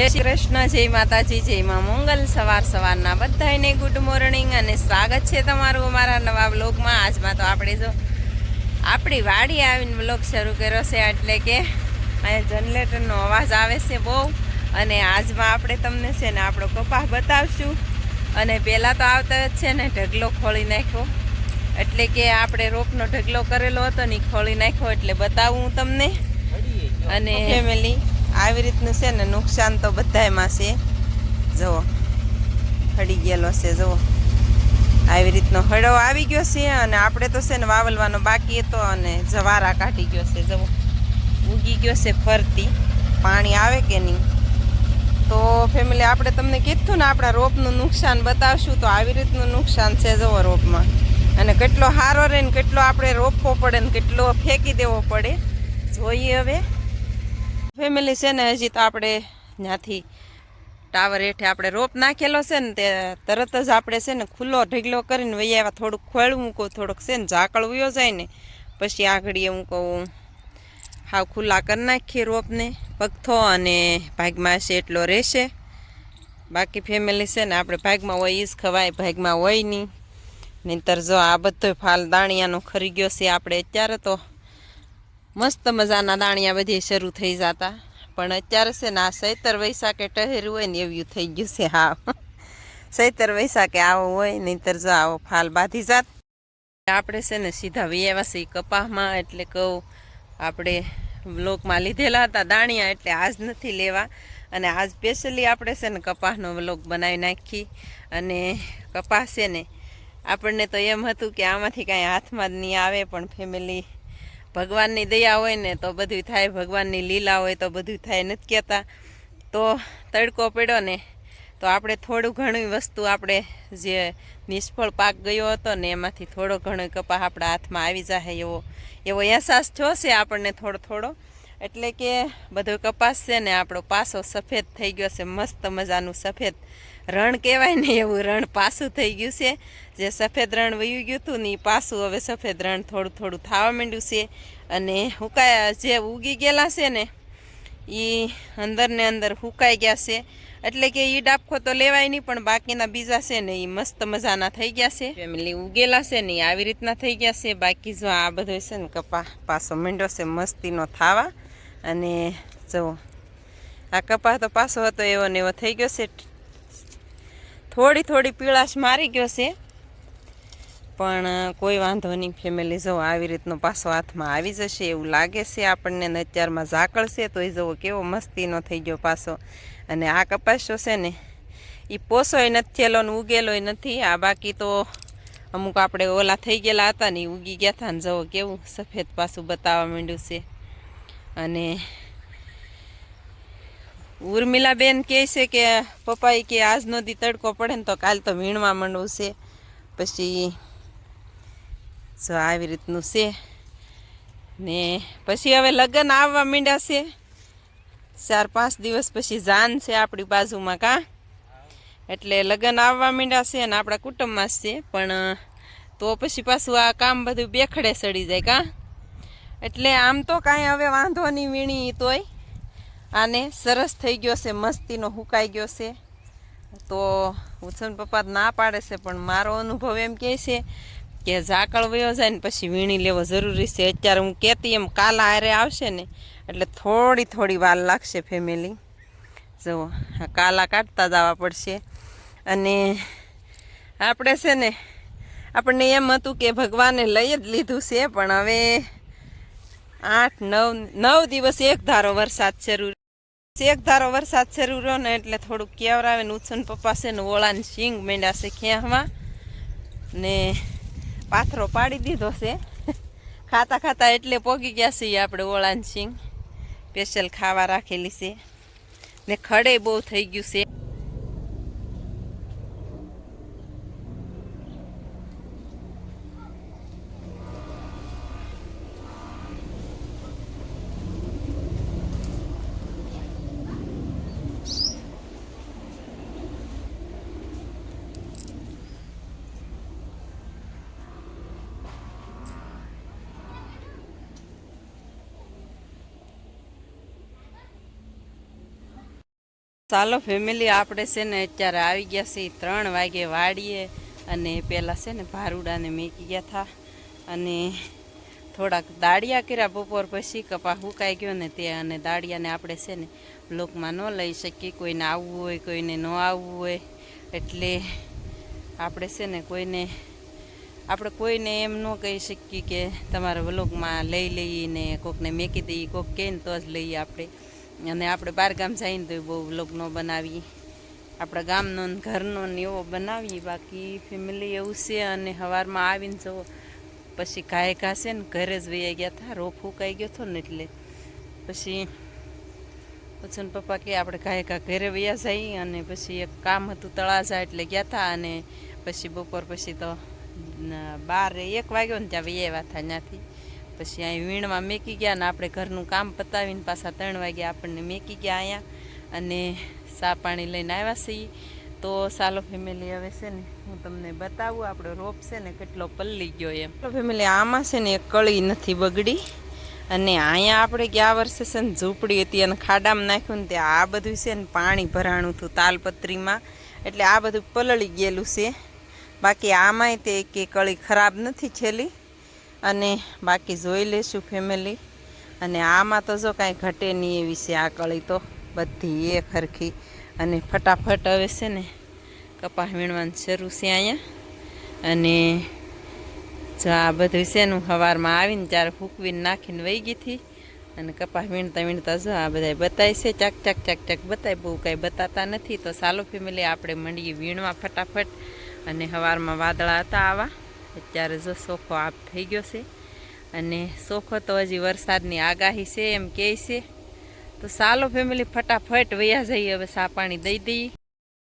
જય શ્રી કૃષ્ણ જય માતાજી જય માં મંગલ. સવાર સવારના બધાને ગુડ મોર્નિંગ અને સ્વાગત છે તમારું અમારા નવા બ્લોગમાં આજમાં તો આપણે જો આપણી વાડી આવીને બ્લોગ શરૂ કર્યો છે એટલે કે અહીંયા જનરેટરનો અવાજ આવે છે બહુ. અને આજમાં આપણે તમને છે ને આપણો કપાહ બતાવશું. અને પહેલાં તો આવતા જ છે ને ઢગલો ખોલી નાખ્યો. એટલે કે આપણે રોપનો ઢગલો કરેલો હતો ને ખોલી નાખ્યો એટલે બતાવું હું તમને. અને ફેમિલી આવી રીતનું છે ને નુકસાન તો બધાયમાં છે. જુઓ, હળી ગયેલો છે, જુઓ. આવી રીતનો હળો આવી ગયો છે અને આપણે તો છે ને વાવલવાનો બાકી હતો અને જવારા કાઢી ગયો છે, જુઓ. ઉગી ગયો છે ફરતી. પાણી આવે કે નહીં? તો ફેમિલી આપણે તમને કીધું ને આપણા રોપનું નુકસાન બતાવશું, તો આવી રીતનું નુકસાન છે, જુઓ રોપમાં. અને કેટલો સારો રહે ને કેટલો આપણે રોપવો પડે ને કેટલો ફેંકી દેવો પડે, જોઈએ હવે. ફેમિલી છે ને, હજી તો આપણે ત્યાંથી ટાવર હેઠે આપણે રોપ નાખેલો છે ને, તે તરત જ આપણે છે ને ખુલ્લો ઢગલો કરીને વહી આવ્યા, થોડુંક ખોળવું મૂકો, થોડુંક છે ને ઝાકળ ઉયો જાય ને, પછી આગળ હું કહું હાવ ખુલ્લા કરી નાખીએ રોપને, પગથો અને ભાગમાં હશે એટલો રહેશે. બાકી ફેમિલી છે ને, આપણે ભાગમાં હોય ઈ જ ખવાય, ભાગમાં હોય નહીં. નહીંતર જો આ બધો ફાલ દાણિયાનો ખરી ગયો છે આપણે અત્યારે તો મસ્ત મજાના દાણિયા બધી શરૂ થઈ જતા. પણ અત્યારે છે ને આ સૈતર વૈશાખે ટહેર્યું હોય ને એવું થઈ ગયું છે હા. સૈતર વૈશાખે આવો હોય, નહીંતર જો આવો ફાલ બાંધી જાત. આપણે છે ને સીધા વિયાવા કપાહમાં એટલે કહું આપણે વ્લોગમાં લીધેલા હતા દાણિયા એટલે આજ નથી લેવા. અને આ સ્પેશિયલી આપણે છે ને કપાસનો વ્લોગ બનાવી નાખી. અને કપાસ છે ને આપણને તો એમ હતું કે આમાંથી કાંઈ હાથમાં જ નહીં આવે પણ ફેમિલી ભગવાનની દયા હોય ને તો બધું થાય, ભગવાનની લીલા હોય તો બધું થાય, નથી કહેતા. તો તડકો પડ્યો ને, તો આપણે થોડું ઘણું વસ્તુ આપણે જે નિષ્ફળ પાક ગયો હતો ને, એમાંથી થોડો ઘણો કપાસ આપણા હાથમાં આવી જાય એવો એવો અહેસાસ થયો આપણને થોડો થોડો. એટલે કે બધો કપાસ છે ને, આપણો પાસો સફેદ થઈ ગયો છે, મસ્ત મજાનું સફેદ. રણ કહેવાય ને એવું રણ પાસું થઈ ગયું છે. જે સફેદ રણ વયું ગયું હતું ને એ પાસું હવે સફેદ રણ થોડું થોડું થવા માંડ્યું છે. અને હુકાયા જે ઉગી ગયેલા છે ને એ અંદર ને અંદર હુકાઈ ગયા છે. એટલે કે એ ડાબખો તો લેવાય નહીં, પણ બાકીના બીજા છે ને એ મસ્ત મજાના થઈ ગયા છે. ફેમિલી ઉગેલા છે ને આવી રીતના થઈ ગયા છે. બાકી જો આ બધો છે ને કપા પાસો મીંડો છે, મસ્તીનો થાવા. અને જો આ કપા તો પાસો હતો એવો ને એવો થઈ ગયો છે. થોડી થોડી પીળાશ મારી ગયો છે. પણ કોઈ વાંધો નહીં ફેમિલી જવો આવી રીતનો પાછો હાથમાં આવી જશે એવું લાગે છે આપણને, ને અત્યારમાં ઝાકળ છે તો એ જવો કેવો મસ્તીનો થઈ ગયો પાછો. અને આ કપાસો છે ને એ પોસોય નથી થયેલો ને ઉગેલોય નથી. આ બાકી તો અમુક આપણે ઓલા થઈ ગયેલા હતા ને ઉગી ગયા હતા ને જવો કેવું સફેદ પાછું બતાવવા માંડ્યું છે. અને ઉર્મિલાબેન કહે છે કે, પપ્પાએ કે આજનો દી તડકો પડે ને તો કાલ તો વીણવા માંડવું છે. પછી જો આવી રીતનું છે. ને પછી હવે લગ્ન આવવા માંડ્યા છે. ચાર પાંચ દિવસ પછી જાન છે આપણી બાજુમાં કાં? એટલે લગ્ન આવવા માંડ્યા છે અને આપણા કુટુંબમાં છે. પણ, તો પછી પાછું આ કામ બધું બેખડે સડી જાય કાં? એટલે આમ તો કાંઈ હવે વાંધો નહીં વીણી તોય. આને સરસ થઈ ગયો છે, મસ્તીનો હુકાઈ ગયો છે. તો ઉછન પપ્પા ના પાડે છે, પણ મારો અનુભવ એમ કહે છે કે ઝાકળ વયો જાય ને પછી વીણી લેવો જરૂરી છે. અત્યારે હું કહેતી એમ કાલા હારે આવશે ને, એટલે થોડી થોડી વાર લાગશે ફેમિલી જુઓ કાલા કાઢતા જવા પડશે. અને આપણે છે ને, આપણને એમ હતું કે ભગવાને લઈ જ લીધું છે, પણ હવે આઠ, નવ નવ દિવસ એક ધારો વરસાદ શરૂ ધારો વરસાદ શરૂ રહ્યો ને એટલે થોડુંક કેવરાવે ને ઉછન પપ્પા ને ઓળાને શીંગ મેંડાશે છે ને પાથરો પાડી દીધો છે. ખાતા ખાતા એટલે પોગી ગયા છીએ આપણે ઓળાને શીંગ. સ્પેશિયલ ખાવા રાખેલી છે. ને ખડે બહુ થઈ ગયું છે. ચાલો ફેમિલી આપણે છે ને અત્યારે આવી ગયા છીએ, ત્રણ વાગે વાડીએ અને પહેલાં છે ને ભારુડાને મેકી ગયા હતા અને થોડાક દાળિયા કર્યા બપોર પછી, કપા હુકાઈ ગયો ને તે અને દાળિયાને આપણે છે ને બ્લોકમાં ન લઈ શકીએ, કોઈને આવવું હોય, કોઈને ન આવવું હોય. એટલે આપણે છે ને કોઈને, આપણે કોઈને એમ ન કહી શકીએ કે તમારા બ્લોકમાં લઈ લઈને કોકને મેકી દઈએ, કોક કહે ને તો જ લઈએ આપણે. અને આપણે બહાર ગામ જઈને તો બહુ વ્લોગ ન બનાવીએ. આપણા ગામનો ઘરનો ને એવો બનાવીએ. બાકી ફેમિલી એવું છે અને સવારમાં આવીને જો પછી ઘાય ઘાસે ને ઘરે જ વૈયા ગયા હતા રોપ ફૂંકાઈ ગયો હતો ને એટલે પછી પછી પપ્પા કે આપણે ઘાય ઘા ઘરે વૈયા જઈએ અને પછી એક કામ હતું તળાજા એટલે ગયા હતા અને પછી બપોર પછી તો બાર એક વાગ્યો ને ત્યાં વૈયા હતા ત્યાંથી. પછી અહીં વીણમાં મેકી ગયા ને આપણે ઘરનું કામ પતાવીને પાછા ત્રણ વાગે આપણને મેકી ગયા અહીંયા. અને સા પાણી લઈને આવ્યા છીએ. તો સાલો ફેમિલી હવે છે ને, હું તમને બતાવું આપણો રોપ છે ને કેટલો પલ્લી ગયો એમ. ફેમિલી, આમાં છે ને એક કળી નથી બગડી. અને અહીંયા આપણે ગયા વર્ષે છે ને ઝૂંપડી હતી અને ખાડામાં નાખ્યું ને ત્યાં આ બધું છે ને પાણી ભરાણું હતું તાલપત્રીમાં. એટલે આ બધું પલળી ગયેલું છે. બાકી આમાંય તે કે કળી ખરાબ નથી છેલ્લી. અને બાકી જોઈ લેશું ફેમિલી અને આમાં તો જો કાંઈ ઘટે નહીં એવી છે આ કળી તો બધી એ ખરખી અને ફટાફટ હવે છે ને કપાસ વીણવાનું શરૂ છે અહીંયા. અને જો આ બધું છે ને સવારમાં આવીને ત્યારે ફૂકવીને નાખીને વહી ગઈ હતી અને કપાસ વીણતા વીણતા જો આ બધા બતાય છે, ચાક ચાક ચાક ચાક બતાય. બહુ કાંઈ બતાતા નથી. તો સાલો ફેમિલી આપણે મંડીએ વીણવા ફટાફટ. અને સવારમાં વાદળા હતા આવા. અત્યારે જો સોખો આપ થઈ ગયો છે અને સોખો તો હજી વરસાદની આગાહી છે એમ કહે છે. તો સાલો ફેમિલી ફટાફટ વયા જઈએ, હવે સા પાણી દઈ દઈએ.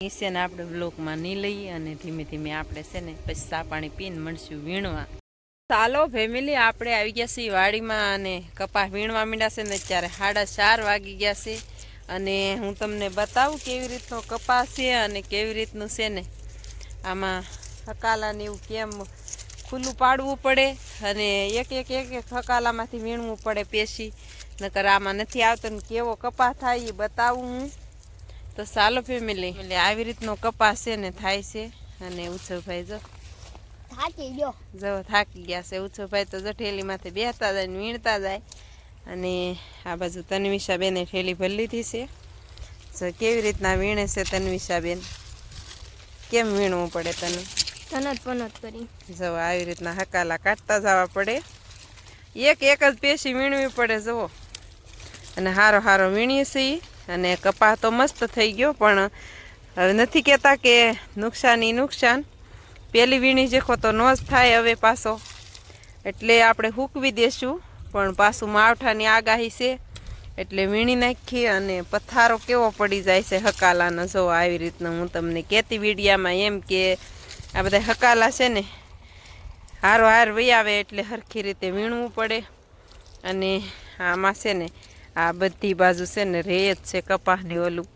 છે આપણે બ્લોકમાં નહીં લઈએ અને ધીમે ધીમે આપણે છે ને પછી સા પાણી પીને મળશું વીણવા. ચાલો ફેમિલી આપણે આવી ગયા છીએ વાડીમાં અને કપાસ વીણવા માંડ્યા છે ને અત્યારે સાડા ચાર વાગી ગયા છે. અને હું તમને બતાવું કેવી રીતનો કપાસ છે અને કેવી રીતનું છે ને આમાં હકાલાને એવું કેમ ખુલ્લું પાડવું પડે અને એક એક એક એક હકાલામાંથી વીણવું પડે પેશી. નકર આમાં નથી આવતો ને કેવો કપાસ થાય એ બતાવું હું. તો ચાલો ફેમિલી એટલે આવી રીતનો કપાસ છે ને થાય છે. અને ઉત્સવભાઈ જો. થાકી ગયો. જો થાકી ગયા છે. ઉત્સવભાઈ તો જઠેલીમાંથી ઠેલીમાંથી બેસતા જાય ને વીણતા જાય. અને આ બાજુ તન્વિષાબેને ઠેલી ભરી લીધી છે. જો કેવી રીતના વીણે છે તન્વિષાબેન કેમ વીણવું પડે તને? તનત પનત કરી. જો આવી રીતના હકાલા કાઢતા જવા પડે. એક એક જ પેશી વીણવી પડે, જુઓ. અને હારો હારો વીણીએ છીએ. અને કપાસ તો મસ્ત થઈ ગયો, પણ હવે નથી કહેતા કે નુકસાની નુકસાન. પેલી વીણી જેખો તો નો જ થાય હવે પાછો. એટલે આપણે હૂકવી દેશું, પણ પાછું માવઠાની આગાહી છે. એટલે વીણી નાખી અને પથારો કેવો પડી જાય છે હકાલાનો. જો આવી રીતના હું તમને કહેતી વિડીયામાં એમ કે આ બધા હકાલા છે ને, હારો હાર વહી આવે એટલે સરખી રીતે વીણવું પડે. અને આમાં છે ને, આ બધી બાજુ છે ને રે જ છે કપાસની ઓલું.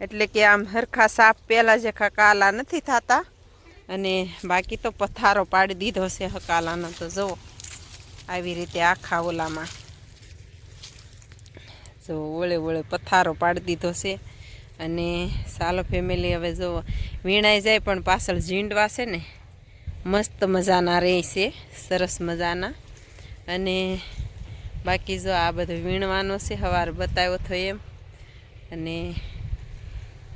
એટલે કે આમ હરખા સાફ પહેલાં જે કાલા નથી થતા. અને બાકી તો પથારો પાડી દીધો છે હકાલાનો તો જુઓ, આવી રીતે આખા ઓલામાં. જો ઓળે ઓળે પથારો પાડી દીધો છે. અને સાલો ફેમિલી હવે જો વીણાઈ જાય, પણ પાછળ ઝીંડવા છે ને, મસ્ત મજાના રહે છે, સરસ મજાના. અને બાકી જો આ બધું વીણવાનો છે સવાર બતાવ્યો તો એમ. અને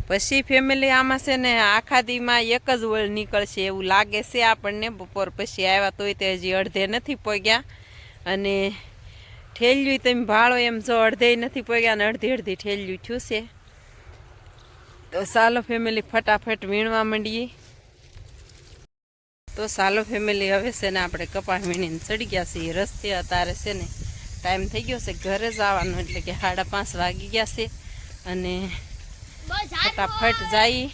પછી ફેમિલી આમાં છે ને, આખા દીમાં એક જ વળ નીકળશે એવું લાગે છે આપણને. બપોર પછી આવ્યા તોય તે હજી અડધે નથી પગ્યા. અને ઠેલ્યું તમે ભાળો એમ જો અડધે નથી પગ્યા અને અડધી અડધી ઠેલ્યું થયું છે. તો સાલો ફેમિલી ફટાફટ વીણવા માંડીએ. તો સાલો ફેમિલી હવે છે ને આપણે કપાસ વીણીને ચડી ગયા છીએ. રસ્તે અત્યારે છે ને ટાઈમ થઈ ગયો છે ઘરે જ આવવાનો, એટલે કે સાડા પાંચ વાગી ગયા છે. અને ફટાફટ જઈ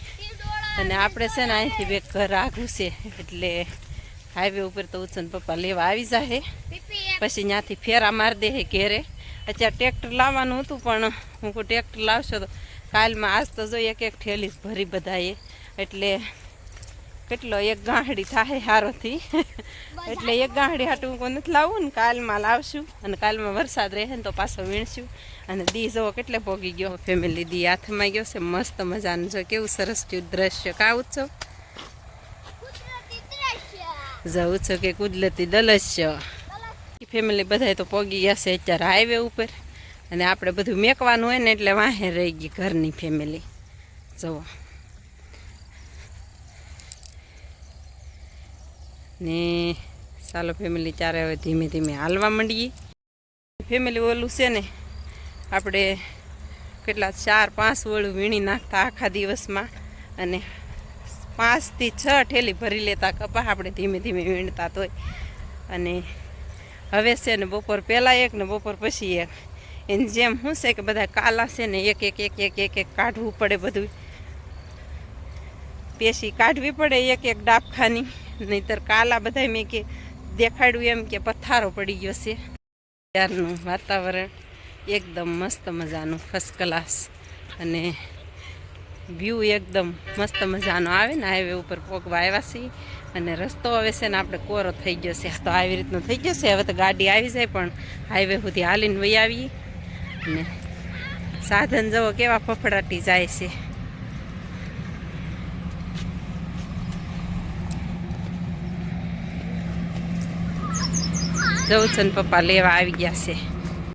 અને આપણે છે ને અહીંથી બે ઘર આઘું છે, એટલે હાઈવે ઉપર તો ઉછન પપ્પા લેવા આવી જાય પછી ત્યાંથી ફેરા મારી દે ઘેરે. અત્યારે ટ્રેક્ટર લાવવાનું હતું, પણ હું કોઈ ટ્રેક્ટર લાવશો તો કાલમાં આજ તો જો એક એક ઠેલી ભરી બધાએ. એટલે કેટલો એક ગાંહડી થાય હારોથી. એટલે એક ગાંહડી હાટું કોઈ નથી લાવવું ને કાલમાં લાવશું અને કાલમાં વરસાદ રહે ને તો પાછો વીણશું. અને દી જવો કેટલે પોગી ગયો ફેમિલી દી, હાથમાં ગયો છે, મસ્ત મજાનું. જો કેવું સરસ થયું દ્રશ્ય. કા ઉત્સવ? જવું છો કે કુદરતી દલશ્ય ફેમિલી બધા તો પોગી ગયા છે અત્યારે હાઈવે ઉપર. અને આપણે બધું મેકવાનું હોય ને એટલે વાહે રહી ગઈ ઘરની ફેમિલી જુઓ. ને ચાલો ફેમિલી ચારે હવે ધીમે ધીમે હાલવા માંડીએ. ફેમિલી ઓલું છે ને, આપણે કેટલા ચાર, પાંચ વળું વીણી નાખતા આખા દિવસમાં અને પાંચથી છ ઠેલી ભરી લેતા કપા આપણે ધીમે ધીમે વીણતા તોય. અને હવે છે ને બપોર પહેલાં એક ને બપોર પછી એક. એની જેમ શું છે કે બધા કાલા છે ને એક એક એક એક એક એક કાઢવું પડે બધું. પેશી કાઢવી પડે એક એક ડાબખાની. નહીતર કાલા બધા મેં કે દેખાડ્યું એમ કે પથ્થારો પડી ગયો છે. ત્યારનું વાતાવરણ એકદમ મસ્ત મજાનું ફર્સ્ટ ક્લાસ અને વ્યૂ એકદમ મસ્ત મજાનો આવે ને હાઈવે ઉપર પોગવા આવ્યા છીએ અને રસ્તો આવે છે ને આપણે કોરો થઈ ગયો છે. તો આવી રીતનો થઈ ગયો છે. હવે તો ગાડી આવી જાય પણ હાઈવે સુધી હાલીને વહી આવીએ. અને સાધન જવો કેવા ફફડાટી જાય છે. જવું છે ને પપ્પા લેવા આવી ગયા છે.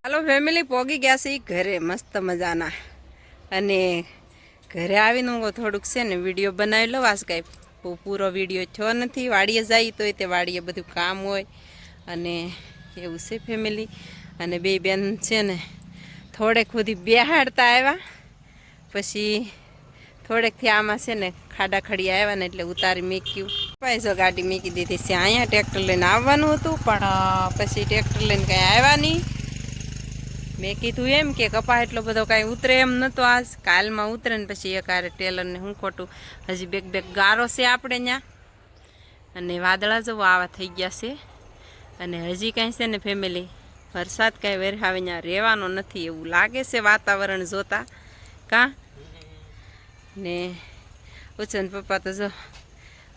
હાલો ફેમિલી પોગી ગયા છે ઘરે, મસ્ત મજાના. અને ઘરે આવીને હું થોડુંક છે ને વીડિયો બનાવી લઉં. આજ કાંઈ પૂરો વીડિયો થયો નથી. વાડીએ જાય તોય તે વાડીએ બધું કામ હોય. અને એવું છે ફેમિલી અને બે બેન છે ને થોડેક સુધી બેહાડતા આવ્યા. પછી થોડેકથી આમાં છે ને ખાડા ખડી આવ્યા ને એટલે ઉતારી મૂક્યું. પૈસો ગાડી મૂકી દીધી છે. અહીંયા ટ્રેક્ટર લઈને આવવાનું હતું, પણ પછી ટ્રેક્ટર લઈને કાંઈ આવ્યા નહીં. મેં કીધું એમ કે કપા એટલો બધો કાંઈ ઉતરે એમ નહોતો આજ. કાલમાં ઉતરે ને પછી એકારે ટેલરને હું ખોટું. હજી બેગ બેગ ગારો છે આપણે ત્યાં અને વાદળા જવું આવા થઈ ગયા છે. અને હજી કાંઈ છે ને ફેમિલી વરસાદ કાંઈ વેરહાવે ત્યાં રહેવાનો નથી એવું લાગે છે વાતાવરણ જોતા. કાં? ને ઉછન પપ્પા તો જો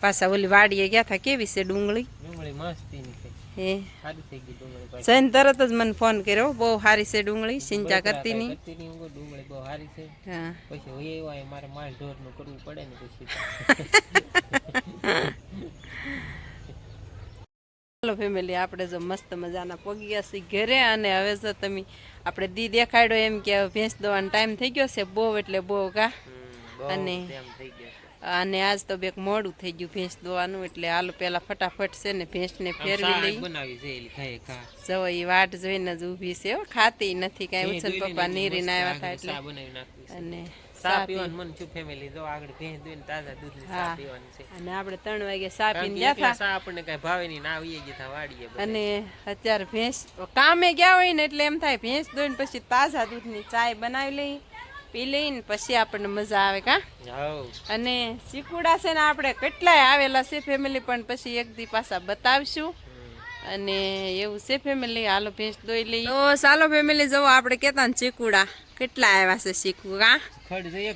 પાછા ઓલી વાડીએ ગયા હતા કેવી છે ડુંગળી? ડુંગળી મસ્તીની છે. હે? સારી થઈ ગઈ ડુંગળી પાછી. જઈને તરત જ મને ફોન કર્યો બહુ સારી છે ડુંગળી સિંચા કરતી નહીં કરતી નહીં ઊંઘો, ડુંગળી બહુ સારી છે. હા. પછી હોય એવા હોય મારે માલ ઢોરનું કરવું પડે ને પછી ચાલો ફેમિલી આપણે જો મસ્ત મજાના પોગી ગયા છીએ ઘરે અને હવે જો તમે આપણે દી દેખાડ્યો એમ કે ભેંસ દોવાનો ટાઈમ થઈ ગયો છે બહુ એટલે બહુ કા અને- અને આજ તો બેક મોડું થઈ ગયું ભેંસ દોવાનું એટલે હાલો પેલા ફટાફટ છે ને ભેંસને ને ફેરવી લઈ જવો એ વાટ જોઈને જ ઊભી છે હો, ખાતી નથી કાંઈ. ભેંસ દોઈને પપ્પા નીરીને આવ્યા હતા એટલે. અને ચા પીવાનું મન છું ફેમિલી જો આગળ ભેંસ દોઈને તાજા દૂધની ચા પીવાની છે. અને આપણે ત્રણ વાગે સા પીને ગયા એકલા આપણને કઈ ભાવે નહીં ના આવીએ ગયા વાડીએ અને અત્યારે ભેંસ કામે ગયા હોય ને એટલે એમ થાય ભેંસ દોઈને પછી તાજા દૂધની ચાય બનાવી લઈ પી લઈને પછી આપણને મજા આવે કા? અને ચીકુડા છે ને આપણે કેટલાય આવેલા છે ફેમિલી પણ પછી એક દી પાછા બતાવશું. અને એવું છે ફેમિલી હાલો ભેંસ દોઈ લઈ તો ચાલો ફેમિલી જવો આપણે કેતા ને ચીકુડા કેટલા આવ્યા છે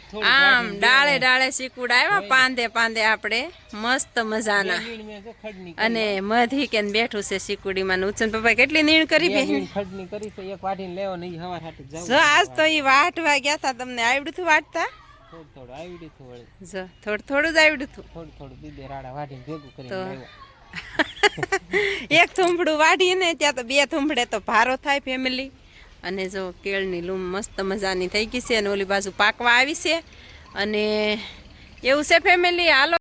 થોડું આમ ડાળે ડાળે શીકુડ આવ્યા પાંદે પાંદે આપણે મસ્ત મજાના. મેં અને મધી કે બેઠું છે ચીકુડીમાં ઉચન પપ્પા કેટલી નીણ કરી બે બે નીણ ખડની કરી છે એક વાટીને લેવો નહીં હવાર હાટુ જાવ જો આજ તો એ વાટવા ગયા હતા તમને આવડ્યું હતું વાટતા થોડું થોડું જો આવડ્યું હતું. એક થુંભડું વાઢીને ત્યાં તો બે થુંભડે તો ભારો થાય ફેમિલી અને જો કેળની લૂમ મસ્ત મજાની થઈ ગઈ છે અને ઓલી બાજુ પાકવા આવી છે. અને એવું છે ફેમિલી હાલો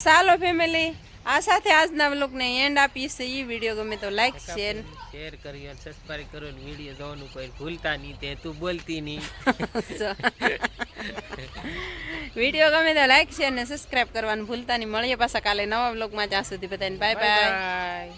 ચાલો ફેમિલી આ સાથે આજના વ્લોગને એન્ડ આપીએ છીએ. એ વીડિયો ગમે તો લાઈક શેર શેર કરી અને સબસ્ક્રાઇબ કરો અને વીડિયો જોવાનું કોઈ ભૂલતા નહીં તે તું બોલતી નહીં. વીડિયો ગમે તો લાઈક શેર ને સબસ્ક્રાઈબ કરવાનું ભૂલતા નહીં. મળીએ પાછા કાલે નવા વ્લોગમાં. જ્યાં સુધી બધાને બાય બાય